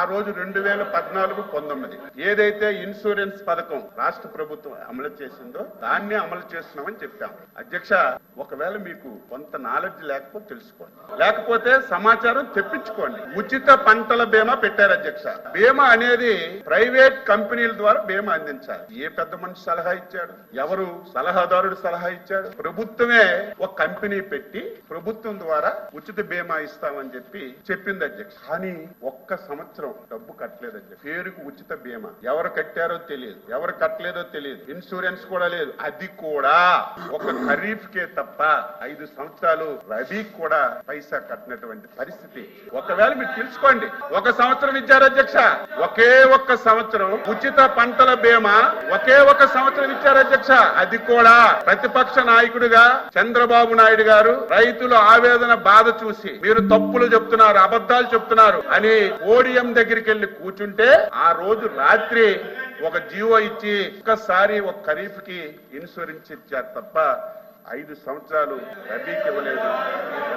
ఆ రోజు రెండు వేల పద్నాలుగు పంతొమ్మిది. ఏదైతే ఇన్సూరెన్స్ పథకం రాష్ట్ర ప్రభుత్వం అమలు చేసిందో దాన్ని అమలు చేస్తున్నామని చెప్పాం. అధ్యక్ష ఒకవేళ మీకు కొంత నాలెడ్జ్ లేకపోతే తెలుసుకోండి. లేకపోతే సమాచారం తెప్పించుకోండి. ఉచిత పంటల బీమా పెట్టారు అధ్యక్ష. బీమా అనేది ప్రైవేట్ కంపెనీల ద్వారా బీమా అందించాలి. ఏ పెద్ద మనిషి సలహా ఇచ్చాడు? ఎవరు సలహాదారుడు సలహా ఇచ్చాడు? ప్రభుత్వమే ఒక కంపెనీ పెట్టి ప్రభుత్వం ద్వారా ఉచిత బీమా ఇస్తామని చెప్పి చెప్పింది అధ్యక్ష. కానీ ఒక్క సంవత్సరం డబ్బు కట్టలేదు చెప్పి. పేరుకు ఉచిత బీమా. ఎవరు కట్టారో తెలియదు. ఎవరు కట్టలేదో తెలియదు. ఇన్సూరెన్స్ కూడా లేదు. అది కూడా ఒక ఖరీఫ్ కే తప్ప ఐదు సంవత్సరాలు రబీ కూడా పైసా కట్టినటువంటి పరిస్థితి. ఒకవేళ మీరు తెలుసుకోండి. ఒక సంవత్సరం ఇచ్చారు అధ్యక్ష ఒకే ఒక్క సంవత్సరం ఉచిత పంటల బీమా ఒకే ఒక సంవత్సరం ఇచ్చారు అధ్యక్ష అది కూడా ప్రతిపక్ష నాయకుడిగా చంద్రబాబు నాయుడు గారు రైతుల ఆవేదన బాధ చూసి మీరు తప్పులు చెప్తున్నారు అబద్ధాలు చెప్తున్నారు అని ఓడిఎం దగ్గరికి వెళ్ళి కూర్చుంటే ఆ రోజు రాత్రి ఒక జీవో ఇచ్చి ఒక్కసారి ఒక ఖరీఫ్కి ఇన్సూరెన్స్ ఇచ్చారు తప్ప ఐదు సంవత్సరాలు రబీకి ఇవ్వలేదు ఇవ్వలేదు.